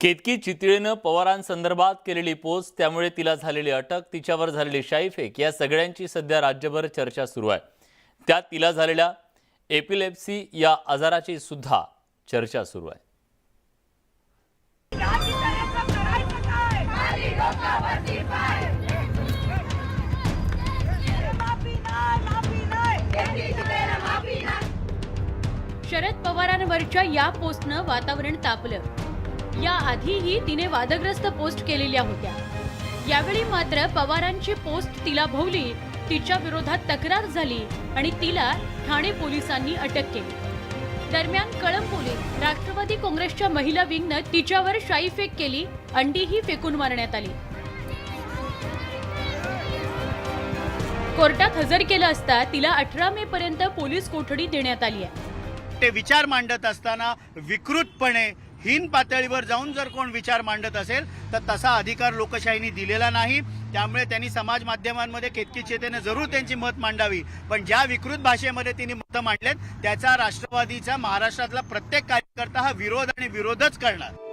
केतकी चितळेनं पवारांसंदर्भात केलेली पोस्ट त्यामुळे तिला झालेली अटक तिच्यावर झालेली शाईफेक या सगळ्यांची सध्या राज्यभर चर्चा सुरू आहे. त्यात तिला झालेल्या एपिलेप्सी या आजाराची सुद्धा चर्चा सुरू आहे. शरद पवारांवरच्या या पोस्टनं वातावरण तापलं. या आधीही तिने वादग्रस्त पोस्ट केलेल्या होत्या. यावेळी मात्र पवारांची पोस्ट तिला भोवली तिच्या विरोधात तक्रार झाली आणि तिला ठाणे पोलिसांनी अटक केली. दरम्यान कळंब पोलीस राष्ट्रवादी काँग्रेसच्या महिला विंगनं तिच्यावर शाईफेक केली अंडीही फेकून मारण्यात आली. कोर्टात हजर केलं असता तिला अठरा मे पर्यंत पोलीस कोठडी देण्यात आली आहे. ते विचार मांडत असताना विकृतपणे हीन पातळीवर जाऊन जर कोण विचार मांडत असेल तर तसा अधिकार लोकशाहीने दिलेला नाही. त्यामुळे त्यांनी समाज माध्यमांमध्ये केतकी चेतेने जरूर त्यांची मत मांडावी. पण ज्या विकृत भाषेमध्ये तिने मतं मांडलेत त्याचा राष्ट्रवादीचा महाराष्ट्रातला प्रत्येक कार्यकर्ता हा विरोध आणि विरोधच करणार.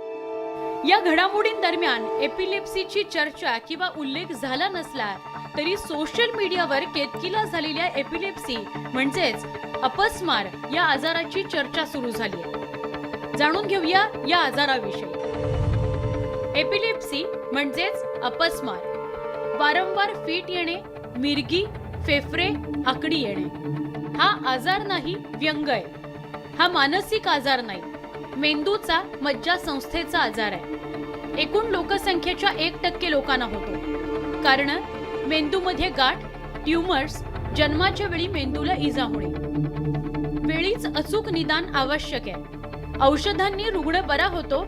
या घडामोडींदरम्यान एपिलेप्सीची चर्चा किंवा उल्लेख झाला नसला तरी सोशल मीडियावर केतकीला झालेल्या एपिलेप्सी म्हणजेच अपस्मार या आजाराची चर्चा सुरू झाली आहे. जाणून घेऊया या आजाराविषयी. एपिलेप्सी म्हणजेच अपस्मार. वारंवार फिट येणे मिरगी फेफरे आकडी येणे. हा आजार नाही व्यंग आहे. हा मानसिक आजार नाही. मेंदूचा मज्जा संस्थेचा आजार आहे. एकूण लोकसंख्येच्या एक टक्के लोकांना होतो. कारण मेंदूमध्ये गाठ ट्युमर्स जन्माच्या वेळी मेंदूला इजा होणे. वेळीच अचूक निदान आवश्यक आहे. औषधांनी रुग्ण बरा होतो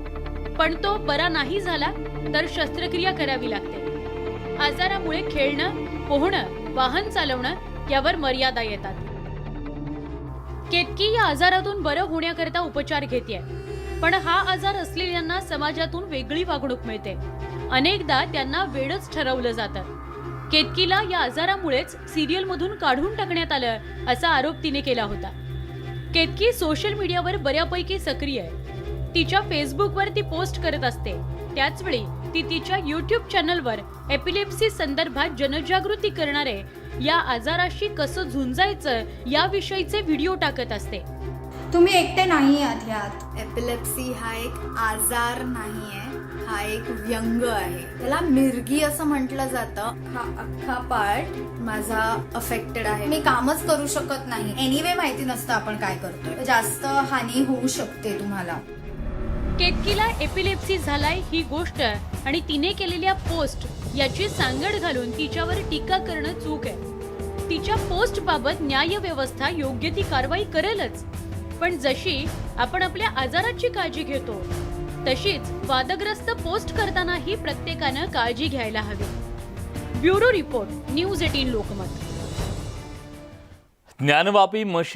पण तो बरा नाही झाला तर शस्त्रक्रिया करावी लागते. आजारामुळे खेळणं पोहणं वाहन चालवणं यावर मर्यादा येतात. केतकी या आजारातून बरं होण्याकरता उपचार घेते पण हा आजार असलेल्यांना समाजातून वेगळी वागणूक मिळते. अनेकदा त्यांना वेळच ठरवलं जातं. केतकीला या आजारामुळेच सिरियल मधून काढून टाकण्यात आलं असा आरोप तिने केला होता. केतकी सोशल मीडियावर बऱ्यापैकी सक्रिय आहे. तिच्या फेसबुकवर ती पोस्ट करत असते. त्याचवेळी ती तिच्या युट्यूब चॅनलवर एपिलेप्सी संदर्भात जनजागृती करणारे या आजाराशी कसं झुंजायचं याविषयीचे व्हिडिओ टाकत असते. तुम्ही एकटे नाही आहात ह्यात एपिलेप्सी हा एक आजार नाही आहे हा एक व्यंग आहे. त्याला मिरगी असं म्हटलं जातं. हा अख्खा पार्ट माझा अफेक्टेड आहे. मी कामच करू शकत नाही. एनिवे माहिती नसतं आपण काय करतोय. जास्त हानी होऊ शकते तुम्हाला. केतकीला एपिलेप्सी झालाय ही गोष्ट आणि तिने केलेल्या पोस्ट याची सांगड घालून तिच्यावर टीका करणं चूक आहे. तिच्या पोस्ट बाबत न्याय व्यवस्था योग्य ती कारवाई करेलच. पण जशी आपण आपल्या आजाराची काळजी घेतो तशीच वादग्रस्त पोस्ट करतानाही प्रत्येकानं काळजी घ्यायला हवी. Bureau report news eighteen Lokmat. Gyanvapi machine